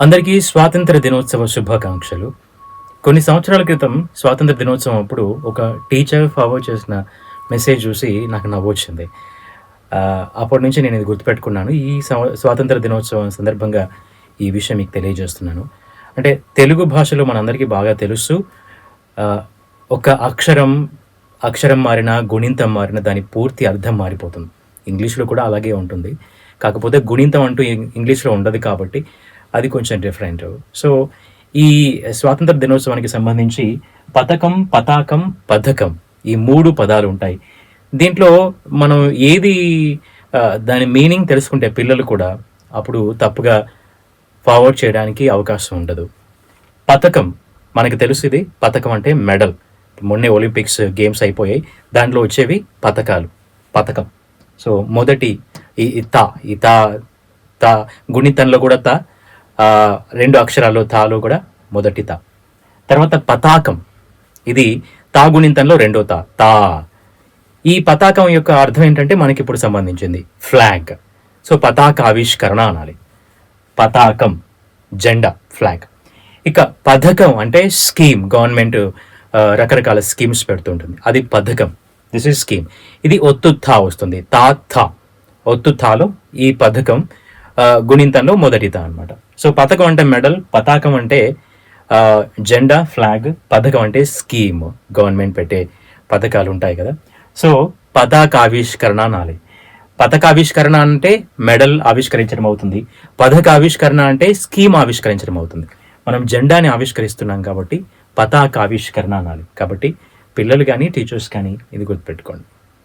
అందరికీ స్వాతంత్ర దినోత్సవ శుభాకాంక్షలు. కొన్ని సంవత్సరాల క్రితం స్వాతంత్ర దినోత్సవం అప్పుడు ఒక టీచర్ ఫార్వర్డ్ చేసిన మెసేజ్ చూసి నాకు నవ్వొచ్చింది. ఆ, అప్పటి నుంచి నేను ఇది గుర్తుపెట్టుకున్నాను. ఈ స్వాతంత్ర దినోత్సవం సందర్భంగా ఈ విషయం మీకు తెలియజేస్తున్నాను. అంటే తెలుగు భాషలో మనందరికీ బాగా తెలుసు. ఒక అక్షరం అక్షరం మారినా గుణింతం మారినా దాని పూర్తి అర్థం మారిపోతుంది. ఇంగ్లీష్లో కూడా అలాగే ఉంటుంది. కాకపోతే గుణింతం అంటూ ఇంగ్లీష్లో ఉండదు కాబట్టి అది కొంచెం డిఫరెంట్ సో ఈ స్వాతంత్ర దినోత్సవానికి సంబంధించి పథకం పతాకం పథకం ఈ మూడు పదాలు ఉంటాయి. దీంట్లో మనం ఏది దాని మీనింగ్ తెలుసుకుంటే పిల్లలు కూడా అప్పుడు తప్పుగా ఫార్వర్డ్ చేయడానికి అవకాశం ఉండదు. పథకం మనకు తెలుసు ఇది. పథకం అంటే మెడల్ మొన్నే ఒలింపిక్స్ గేమ్స్ అయిపోయాయి. దాంట్లో వచ్చేవి పథకాలు. పథకం. సో మొదటి ఈ తా ఈ తా తా గుణితంలో కూడా తా రెండు అక్షరాలు తాలో కూడా మొదటి తా తర్వాత పతాకం. ఇది తాగుణింతంలో రెండో తా తా ఈ పతాకం యొక్క అర్థం ఏంటంటే మనకి ఇప్పుడు సంబంధించింది ఫ్లాగ్. సో పతాక ఆవిష్కరణ అనాలి. పతాకం జెండా ఫ్లాగ్. ఇక పథకం అంటే స్కీమ్. గవర్నమెంట్ రకరకాల స్కీమ్స్ పెడుతుంటుంది. అది పథకం. దిస్ ఇస్ స్కీమ్ ఇది ఒత్తు థా వస్తుంది. తా థా. ఒత్తు థాలో ఈ పథకం గుణింతంలో మొదటిత అనమాట సో పథకం అంటే మెడల్ పతాకం అంటే జెండా ఫ్లాగ్ పథకం అంటే స్కీమ్. గవర్నమెంట్ పెట్టే పథకాలు ఉంటాయి కదా. సో పతాక ఆవిష్కరణ అనాలి. పథక ఆవిష్కరణ అంటే మెడల్ ఆవిష్కరించడం అవుతుంది. పథక ఆవిష్కరణ అంటే స్కీమ్ ఆవిష్కరించడం అవుతుంది. మనం జెండాని ఆవిష్కరిస్తున్నాం కాబట్టి పతాక ఆవిష్కరణ అనాలి. కాబట్టి పిల్లలు కానీ టీచర్స్ కానీ ఇది గుర్తుపెట్టుకోండి.